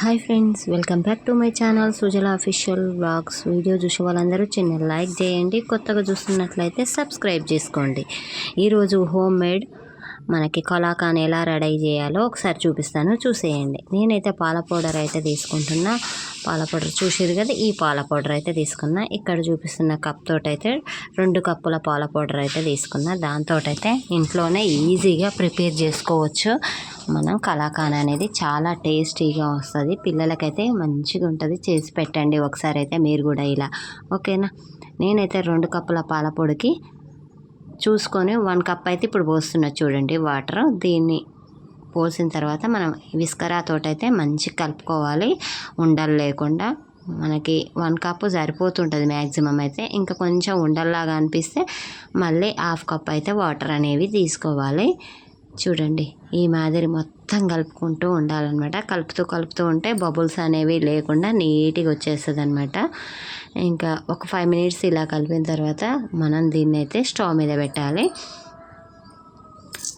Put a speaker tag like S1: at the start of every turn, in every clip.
S1: Hi friends welcome back to my channel Sujala official blogs video చూసే వాళ్ళందరూ చిన్న like చేయండి కొత్తగా చూస్తున్నట్లయితే సబ్స్క్రైబ్ చేసుకోండి. ఈరోజు హోమ్ మేడ్ మనకి కళాకాన్ ఎలా రెడీ చేయాలో ఒకసారి చూపిస్తాను చూసేయండి. నేనైతే పాల పౌడర్ అయితే తీసుకుంటున్నా. పాల పౌడర్ చూసేది కదా ఈ పాల పౌడర్ అయితే తీసుకున్నా. ఇక్కడ చూపిస్తున్న కప్ తోటైతే అయితే రెండు కప్పుల పాల పౌడర్ అయితే తీసుకున్నా. దాంతో అయితే ఇంట్లోనే ఈజీగా ప్రిపేర్ చేసుకోవచ్చు. మనం కలాకాన్ అనేది చాలా టేస్టీగా వస్తుంది. పిల్లలకైతే మంచిగా ఉంటుంది. చేసి పెట్టండి ఒకసారి అయితే మీరు కూడా ఇలా. ఓకేనా? నేనైతే రెండు కప్పుల పాల పొడికి చూసుకొని వన్ కప్ అయితే ఇప్పుడు పోస్తున్నా చూడండి వాటర్. దీన్ని పోసిన తర్వాత మనం విస్కరా అయితే మంచిగా కలుపుకోవాలి. ఉండలు లేకుండా మనకి వన్ కప్ సరిపోతుంటుంది మ్యాక్సిమం అయితే. ఇంకా కొంచెం ఉండల్లాగా అనిపిస్తే మళ్ళీ హాఫ్ కప్ అయితే వాటర్ అనేవి తీసుకోవాలి. చూడండి ఈ మాదిరి మొత్తం కలుపుకుంటూ ఉండాలన్నమాట. కలుపుతూ కలుపుతూ ఉంటే బబుల్స్ అనేవి లేకుండా నీట్గా వచ్చేస్తుంది అనమాట ఇంకా ఒక ఫైవ్ మినిట్స్ ఇలా కలిపిన తర్వాత మనం దీన్ని అయితే స్టవ్ మీద పెట్టాలి.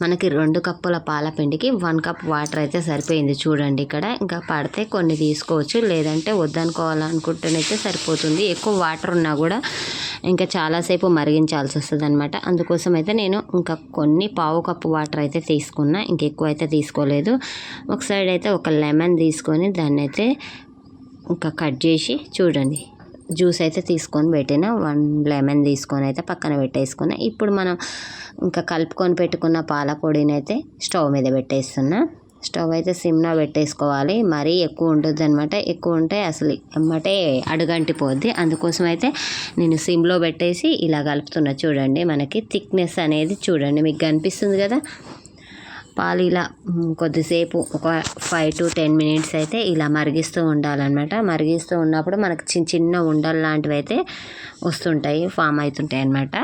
S1: మనకి రెండు కప్పుల పాల పిండికి వన్ కప్ వాటర్ అయితే సరిపోయింది చూడండి ఇక్కడ. ఇంకా పడితే కొన్ని తీసుకోవచ్చు లేదంటే వద్దనుకోవాలనుకుంటేనైతే సరిపోతుంది. ఎక్కువ వాటర్ ఉన్నా కూడా ఇంకా చాలాసేపు మరిగించాల్సి వస్తుంది అనమాట అందుకోసం అయితే నేను ఇంకా కొన్ని పావు కప్పు వాటర్ అయితే తీసుకున్నా. ఇంకెక్కువ అయితే తీసుకోలేదు. ఒక సైడ్ అయితే ఒక లెమన్ తీసుకొని దాన్ని అయితే ఇంకా కట్ చేసి చూడండి. జ్యూస్ అయితే తీసుకొని పెట్టిన వన్ లెమన్ తీసుకొని అయితే పక్కన పెట్టేసుకున్నా. ఇప్పుడు మనం ఇంకా కలుపుకొని పెట్టుకున్న పాల పొడిని అయితే స్టవ్ మీద పెట్టేస్తున్నా. స్టవ్ అయితే సిమ్లో పెట్టేసుకోవాలి. మరీ ఎక్కువ ఉంటుంది అనమాట ఎక్కువ ఉంటే అసలు అమ్మటే అడుగంటిపోద్ది. అందుకోసం అయితే నేను సిమ్లో పెట్టేసి ఇలా కలుపుతున్నా. చూడండి మనకి థిక్నెస్ అనేది చూడండి మీకు కనిపిస్తుంది కదా? పాలు ఇలా కొద్దిసేపు ఒక ఫైవ్ టు టెన్ మినిట్స్ అయితే ఇలా మరిగిస్తూ ఉండాలన్నమాట. మరిగిస్తూ ఉన్నప్పుడు మనకు చిన్న చిన్న ఉండలు లాంటివి అయితే వస్తుంటాయి ఫామ్ అవుతుంటాయి అన్నమాట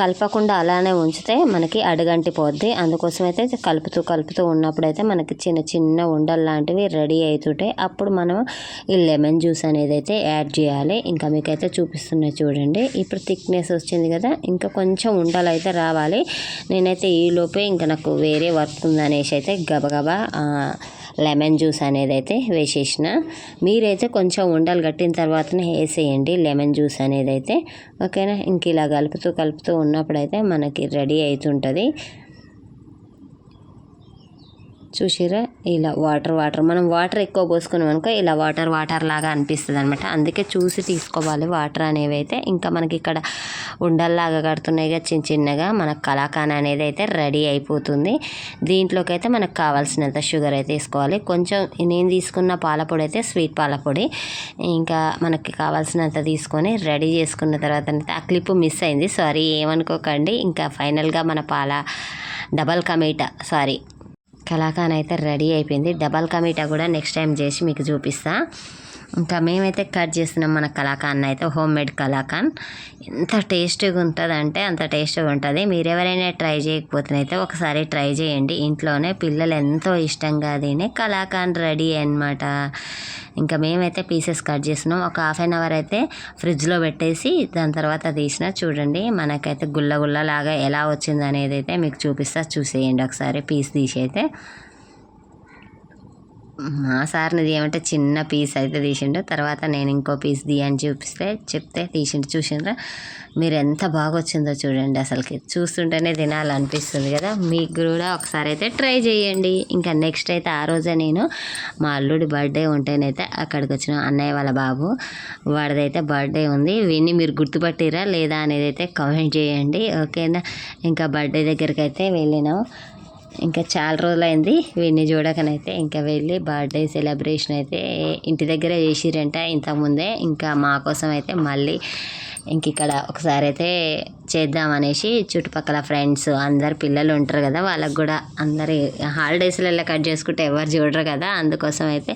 S1: కలపకుండా అలానే ఉంచితే మనకి అడుగంటి పోద్ది. అందుకోసం అయితే కలుపుతూ కలుపుతూ ఉన్నప్పుడు అయితే మనకి చిన్న చిన్న ఉండలు లాంటివి రెడీ అవుతుంటాయి అప్పుడు మనం ఈ లెమన్ జ్యూస్ అనేది అయితే యాడ్ చేయాలి. ఇంకా మీకైతే చూపిస్తున్నాయి చూడండి. ఇప్పుడు థిక్నెస్ వచ్చింది కదా ఇంకా కొంచెం ఉండలు అయితే రావాలి. నేనైతే ఈ లోపే ఇంకా నాకు వేరే వర్క్ ఉందనేసి అయితే గబగబా లెమన్ జ్యూస్ అనేది అయితే వేసేసిన. మీరైతే కొంచెం ఉండలు కట్టిన తర్వాతనే వేసేయండి లెమన్ జ్యూస్ అనేది అయితే ఓకేనా? ఇంక ఇలా కలుపుతూ కలుపుతూ ఉన్నప్పుడైతే మనకి రెడీ అవుతుంటుంది చూసిరా ఇలా వాటర్ వాటర్. మనం వాటర్ ఎక్కువ పోసుకున్నాం అనుకో ఇలా వాటర్ వాటర్ లాగా అనిపిస్తుంది అనమాట అందుకే చూసి తీసుకోవాలి. వాటర్ అనేవి అయితే ఇంకా మనకి ఇక్కడ ఉండల్లాగా కడుతున్నాయిగా చిన్న చిన్నగా. మనకు కలాకాన్ అనేది అయితే రెడీ అయిపోతుంది. దీంట్లోకి అయితే మనకు కావాల్సినంత షుగర్ అయితే తీసుకోవాలి. కొంచెం నేను తీసుకున్న పాలపొడి అయితే స్వీట్ పాలపొడి. ఇంకా మనకి కావాల్సినంత తీసుకొని రెడీ చేసుకున్న తర్వాత ఆ క్లిప్ మిస్ అయింది. సారీ ఏమనుకోకండి. ఇంకా ఫైనల్గా మన పాల డబల్ కమీటా సారీ కలాకాన్ అయితే రెడీ అయిపోయింది. డబల్ కమీటా కూడా నెక్స్ట్ టైం చేసి మీకు చూపిస్తా. ఇంకా మేమైతే కట్ చేస్తున్నాం మన కలాకాన్ అయితే హోమ్ మేడ్ కలాకాన్ ఎంత టేస్టీగా ఉంటుందంటే అంత టేస్ట్గా ఉంటుంది. మీరు ఎవరైనా ట్రై చేయకపోతేనైతే ఒకసారి ట్రై చేయండి. ఇంట్లోనే పిల్లలు ఎంతో ఇష్టంగా తినే కలాకాన్ రెడీ అనమాట ఇంకా మేమైతే పీసెస్ కట్ చేసినాం ఒక హాఫ్ అన్ అవర్ అయితే ఫ్రిడ్జ్లో పెట్టేసి దాని తర్వాత తీసిన చూడండి. మనకైతే గుల్ల గుల్ల లాగా ఎలా వచ్చింది అనేది అయితే మీకు చూపిస్తా చూసేయండి ఒకసారి పీస్ తీసి అయితే. మా సార్ని ఏమంటే చిన్న పీస్ అయితే తీసిండు. తర్వాత నేను ఇంకో పీస్ తీయని చూపిస్తే చెప్తే తీసిండు. చూసిండ్రా? మీరు ఎంత బాగా వచ్చిందో చూడండి అసలుకి. చూస్తుంటేనే తినాలనిపిస్తుంది కదా. మీకు కూడా ఒకసారి అయితే ట్రై చేయండి. ఇంకా నెక్స్ట్ అయితే ఆ రోజే నేను మా అల్లుడి బర్త్డే ఉంటేనైతే అక్కడికి వచ్చిన అన్నయ్య వాళ్ళ బాబు వాడిదైతే బర్త్డే ఉంది. విని మీరు గుర్తుపట్టిరా లేదా అనేది అయితే కామెంట్ చేయండి. ఓకేనా? ఇంకా బర్త్డే దగ్గరికి అయితే వెళ్ళినాం. ఇంకా చాలా రోజులైంది వీడిని చూడకనైతే. ఇంకా వెళ్ళి బర్త్డే సెలబ్రేషన్ అయితే ఇంటి దగ్గర చేసిరంట ఇంతకుముందే. ఇంకా మా కోసం అయితే మళ్ళీ ఇంక ఇక్కడ ఒకసారి అయితే చేద్దామనేసి చుట్టుపక్కల ఫ్రెండ్స్ అందరు పిల్లలు ఉంటారు కదా వాళ్ళకు కూడా అందరి హాలిడేస్లలో కట్ చేసుకుంటే ఎవరు చూడరు కదా. అందుకోసం అయితే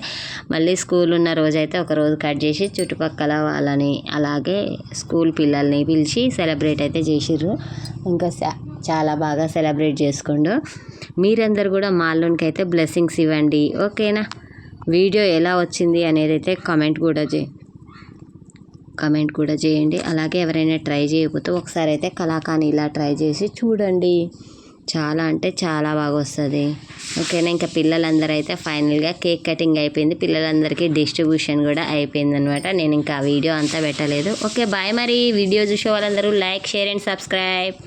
S1: మళ్ళీ స్కూల్ ఉన్న రోజైతే ఒక రోజు కట్ చేసి చుట్టుపక్కల వాళ్ళని అలాగే స్కూల్ పిల్లల్ని పిలిచి సెలబ్రేట్ అయితే చేసిర్రు. ఇంకా చాలా బాగా సెలబ్రేట్ చేసుకుండు. మీరందరు కూడా మాల్లోనికి అయితే బ్లెస్సింగ్స్ ఇవ్వండి. ఓకేనా? వీడియో ఎలా వచ్చింది అనేది అయితే కామెంట్ కూడా చే కమెంట్ కూడా చేయండి. అలాగే ఎవరైనా ట్రై చేయకపోతే ఒకసారి అయితే కళాకాని ఇలా ట్రై చేసి చూడండి. చాలా అంటే చాలా బాగా వస్తుంది. ఓకేనా? ఇంకా పిల్లలందరూ అయితే ఫైనల్గా కేక్ కటింగ్ అయిపోయింది. పిల్లలందరికీ డిస్ట్రిబ్యూషన్ కూడా అయిపోయింది అనమాట నేను ఇంకా వీడియో అంతా పెట్టలేదు. ఓకే బాయ్ మరి. వీడియో చూసే వాళ్ళందరూ లైక్ షేర్ అండ్ సబ్స్క్రైబ్